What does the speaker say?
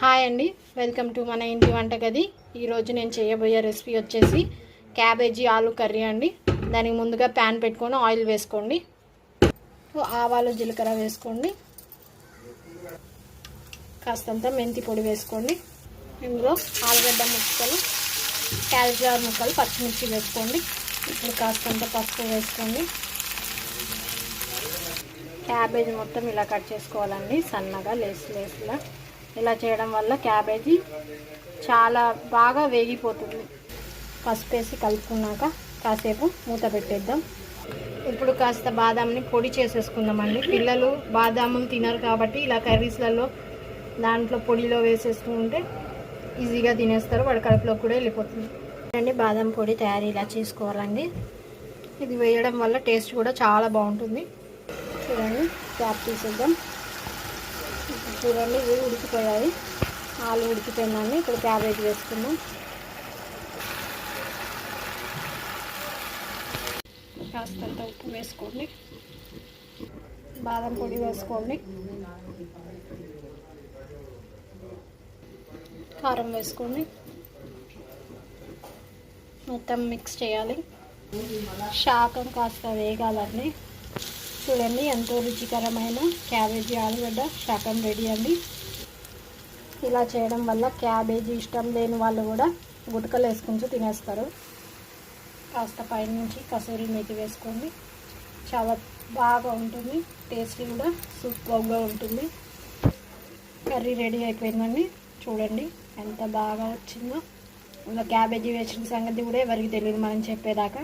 Hi అండి. Welcome to మన ఇంటి వంటగది. ఈరోజు నేను చేయబోయే రెసిపీ వచ్చేసి క్యాబేజీ ఆలు కర్రీ అండి. దానికి ముందుగా ప్యాన్ పెట్టుకొని ఆయిల్ వేసుకోండి. ఆవాలు జీలకర్ర వేసుకోండి. కాస్తంత మెంతి పొడి వేసుకోండి. ఇందులో ఆలుగడ్డ ముక్కలు క్యాలిఫ్లవర్ ముక్కలు పచ్చిమిర్చి వేసుకోండి. ఇప్పుడు కాస్తంత పసుపు వేసుకోండి. క్యాబేజీ మొత్తం ఇలా కట్ చేసుకోవాలండి. సన్నగా లేస్ లేస్లా ఇలా చేయడం వల్ల క్యాబేజీ చాలా బాగా వేగిపోతుంది. పసుపు వేసి కలుపుకున్నాక కాసేపు మూత పెట్టేద్దాం. ఇప్పుడు కాస్త బాదాంని పొడి చేసేసుకుందామండి. పిల్లలు బాదాములు తినరు కాబట్టి ఇలా కర్రీస్లలో దాంట్లో పొడిలో వేసేసుకుంటే ఈజీగా తినేస్తారు. వాడి కడుపులో కూడా వెళ్ళిపోతుంది. అండి బాదం పొడి తయారీ ఇలా చేసుకోవాలండి. ఇది వేయడం వల్ల టేస్ట్ కూడా చాలా బాగుంటుంది. చూడండి క్యాప్ తీసేద్దాం. చూడండి ఇవి ఉడికిపోయాయి. ఆలు ఉడికిపోయిందండి. ఇప్పుడు క్యాబేజ్ వేసుకుందాం. కాస్తంత ఉప్పు వేసుకోండి. బాదం పొడి వేసుకోండి. కారం వేసుకోండి. మొత్తం మిక్స్ చేయాలి. శాకం కాస్త వేగాలండి. చూడండి ఎంతో రుచికరమైన క్యాబేజీ ఆలుగడ్డ శాకం రెడీ అండి. ఇలా చేయడం వల్ల క్యాబేజీ ఇష్టం లేని వాళ్ళు కూడా గుటకలు వేసుకుంటూ తినేస్తారు. కాస్త పైన నుంచి కసూరి మేతి వేసుకోండి. చాలా బాగా ఉంటుంది టేస్ట్ కూడా సూపర్గా ఉంటుంది. కర్రీ రెడీ అయిపోయిందండి చూడండి ఎంత బాగా వచ్చిందో. ఇంకా క్యాబేజీ వేసిన సంగతి కూడా ఎవరికి తెలియదు మనం చెప్పేదాకా.